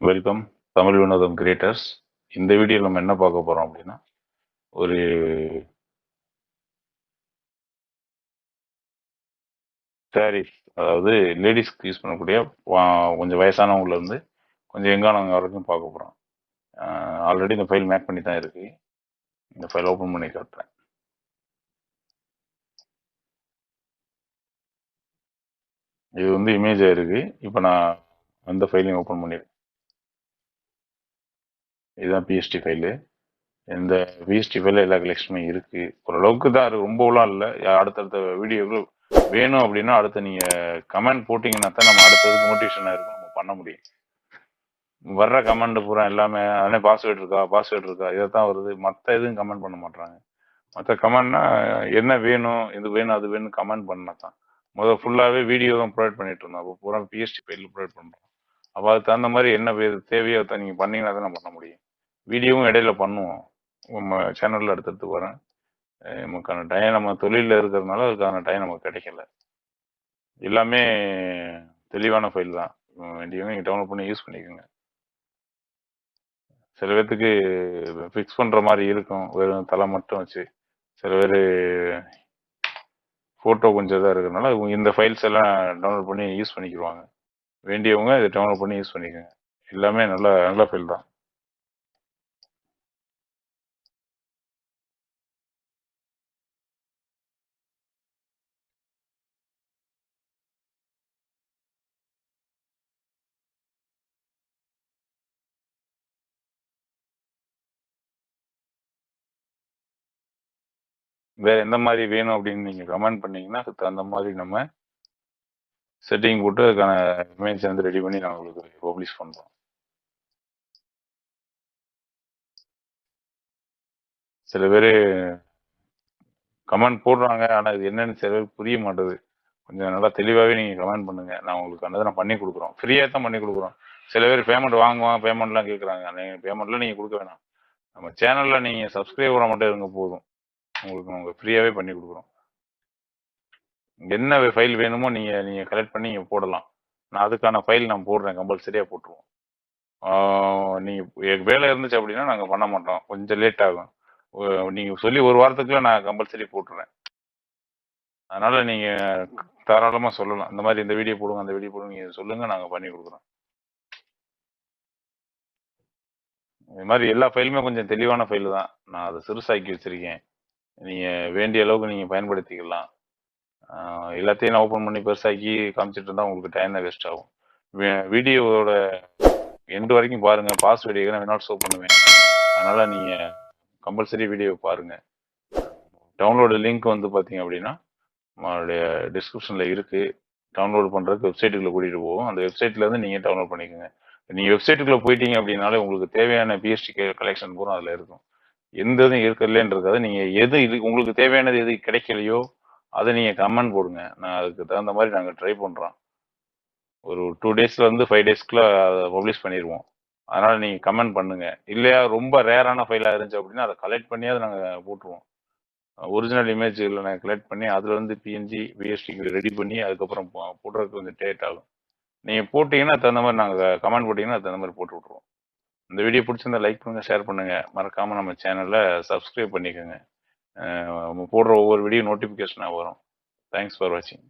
Welcome Tamil Vinotham creators இந்த வீடியோவில் நம்ம என்ன பார்க்க போகிறோம் அப்படின்னா ஒரு சாரீஸ் அதாவது லேடிஸ்க்கு யூஸ் பண்ணக்கூடிய கொஞ்சம் வயசானவங்கல இருந்து கொஞ்சம் எங்கானவங்க வரைக்கும் பார்க்க போகிறோம் ஆல்ரெடி இந்த ஃபைல் மேக் பண்ணி தான் இருக்கு. இந்த ஃபைல் ஓப்பன் பண்ணி காட்டுறேன். இது வந்து இமேஜாக இருக்குது இப்போ நான் அந்த ஃபைலையும் ஓப்பன் பண்ணிடுறேன். இதுதான் பிஎஸ்டி ஃபைலு இந்த பிஎஸ்டி ஃபைலில் எல்லா கலெக்ஷனுமே இருக்குது ஓரளவுக்கு தான் இருக்குது ரொம்பலாம் இல்லை. அடுத்தடுத்த வீடியோக்கள் வேணும் அப்படின்னா அடுத்து நீங்கள் கமெண்ட் போட்டிங்கன்னா தான் நம்ம அடுத்ததுக்கு மோட்டிவேஷனாக இருக்கும் நம்ம பண்ண முடியும். வர்ற கமெண்ட் பூரா எல்லாமே அதே பாஸ்வேர்டு இருக்கா பாஸ்வேர்டு இருக்கா இதை தான் வருது. மற்ற எதுவும் கமெண்ட் பண்ண மாட்டாங்க மற்ற கமெண்ட்னா என்ன வேணும் இது வேணும் அது வேணும் கமெண்ட் பண்ணால் தான். முதல் ஃபுல்லாகவே வீடியோ தான் ப்ரொவைட் பண்ணிட்டு இருந்தோம். அப்போ பூரா பிஎஸ்டி ஃபைலில் ப்ரொவைட் பண்ணுறோம் அப்போ அதுக்கு தகுந்த மாதிரி என்ன வே- தேவையோ அதை நீங்கள் பண்ணீங்கன்னா தான் நம்ம பண்ண முடியும். வீடியோவும் இடையில பண்ணுவோம். நம்ம சேனலில் எடுத்துட்டு வரேன். நமக்கான டைம் நம்ம தொழிலில் இருக்கிறதுனால அதுக்கான டைம் நமக்கு கிடைக்கல. எல்லாமே தெளிவான ஃபைல் தான். வேண்டியவங்க நீங்கள் டவுன்லோட் பண்ணி யூஸ் பண்ணிக்கோங்க. சில பேர்த்துக்கு ஃபிக்ஸ் பண்ணுற மாதிரி இருக்கும். வெறும் தலை மட்டும் வச்சு. சில பேர் ஃபோட்டோ கொஞ்சம் இதாக இருக்கிறதுனால இந்த ஃபைல்ஸ் எல்லாம் டவுன்லோட் பண்ணி யூஸ் பண்ணிக்கிடுவாங்க. வேண்டியவங்க இதை டவுன்லோட் பண்ணி யூஸ் பண்ணிக்கோங்க. எல்லாமே நல்ல நல்ல ஃபைல் தான். வேற எந்த மாதிரி வேணும் அப்படின்னு நீங்கள் கமெண்ட் பண்ணீங்கன்னா அதுக்கு தகுந்த மாதிரி நம்ம செட்டிங் போட்டு அதுக்கான இமேஜ் வந்து ரெடி பண்ணி நான் உங்களுக்கு பப்ளிஷ் பண்ணுறோம் சில பேர் கமெண்ட் போடுறாங்க ஆனால் இது என்னன்னு சில பேருக்கு புரிய மாட்டுது. கொஞ்சம் நல்லா தெளிவாகவே நீங்கள் கமெண்ட் பண்ணுங்க. நான் உங்களுக்கு அந்த நான் பண்ணி கொடுக்குறோம். ஃப்ரீயாக தான் பண்ணி கொடுக்குறோம். சில பேர் பேமெண்ட் வாங்குவாங்க பேமெண்ட்லாம் கேட்குறாங்க நீங்கள் பேமெண்ட்லாம் நீங்கள் கொடுக்க வேணாம். நம்ம சேனலில் நீங்கள் பண்ண மட்டும் இருங்க போதும். உங்களுக்கு நாங்கள் ஃப்ரீயாகவே பண்ணி கொடுக்குறோம். என்ன ஃபைல் வேணுமோ நீங்கள் நீங்கள் கலெக்ட் பண்ணி நீங்கள் போடலாம். நான் அதுக்கான ஃபைல் நான் போடுறேன் கம்பல்சரியாக போட்டுருவோம். நீங்கள் வேலை இருந்துச்சு அப்படின்னா நாங்கள் பண்ண மாட்டோம். கொஞ்சம் லேட் ஆகும். நீங்கள் சொல்லி ஒரு வாரத்துக்குள்ள நான் கம்பல்சரி போட்டுறேன். அதனால நீங்கள் தாராளமாக சொல்லலாம். இந்த மாதிரி இந்த வீடியோ போடுங்க அந்த வீடியோ போடுங்க நீங்கள் சொல்லுங்கள் நாங்கள் பண்ணி கொடுக்குறோம். இது மாதிரி எல்லா ஃபைலுமே கொஞ்சம் தெளிவான ஃபைல் தான். நான் அதை சிறுசாக்கி வச்சிருக்கேன். நீங்கள் வேண்டிய அளவுக்கு நீங்கள் பயன்படுத்திக்கலாம். எல்லாத்தையும் நான் ஓப்பன் பண்ணி பெருசாக்கி காமிச்சிட்டு இருந்தால் உங்களுக்கு டைம் தான் வேஸ்ட் ஆகும். வீடியோவோட எண்டு வரைக்கும் பாருங்க. பாஸ்வேர்டு நான் வேணாலும் ஷோ பண்ணுவேன். அதனால் நீங்கள் கம்பல்சரி வீடியோ பாருங்கள் டவுன்லோடு லிங்க் வந்து பார்த்தீங்க அப்படின்னா நம்மளுடைய டிஸ்கிரிப்ஷனில் இருக்குது டவுன்லோட் பண்ணுறதுக்கு வெப்சைட்டுக்குள்ள கூட்டிகிட்டு போவோம். அந்த வெப்சைட்லேருந்து நீங்கள் டவுன்லோட் பண்ணிக்கோங்க. நீங்கள் வெப்சைட்டுக்குள்ளே போயிட்டீங்க அப்படின்னாலே உங்களுக்கு தேவையான பிஎஸ்டி கலெக்ஷன் பூரா அதில் இருக்கும். எந்த இதுவும் இருக்கலன்றதை நீங்கள் எது இது உங்களுக்கு தேவையானது எது கிடைக்கலையோ அதை நீங்கள் கமெண்ட் போடுங்க. நான் அதுக்கு தகுந்த மாதிரி நாங்கள் ட்ரை பண்ணுறோம் ஒரு டூ டேஸ்ல இருந்து ஃபைவ் டேஸ்க்குள்ள அதை பப்ளிஷ் பண்ணிடுவோம் அதனால நீங்கள் கமெண்ட் பண்ணுங்க. இல்லையா ரொம்ப ரேரான ஃபைலாக இருந்துச்சு அப்படின்னா அதை கலெக்ட் பண்ணியாவது நாங்கள் போட்டுருவோம். ஒரிஜினல் இமேஜ்களை நான் கலெக்ட் பண்ணி அதுல இருந்து பிஎன்ஜி பிஎஸ்டிக்கு ரெடி பண்ணி அதுக்கப்புறம் போடுறதுக்கு கொஞ்சம் டேட் ஆகும். நீங்கள் போட்டிங்கன்னா அதுக்கு தகுந்த மாதிரி நாங்கள் கமெண்ட் போட்டிங்கன்னா தகுந்த மாதிரி போட்டு விட்ருவோம் இந்த வீடியோ பிடிச்சிருந்தா லைக் பண்ணுங்க ஷேர் பண்ணுங்க. மறக்காம நம்ம சேனலை சப்ஸ்கிரைப் பண்ணிக்கோங்க. நம்ம போடுற ஒவ்வொரு வீடியோ நோட்டிஃபிகேஷனாக வரும். தேங்க்ஸ் ஃபார் வாட்சிங்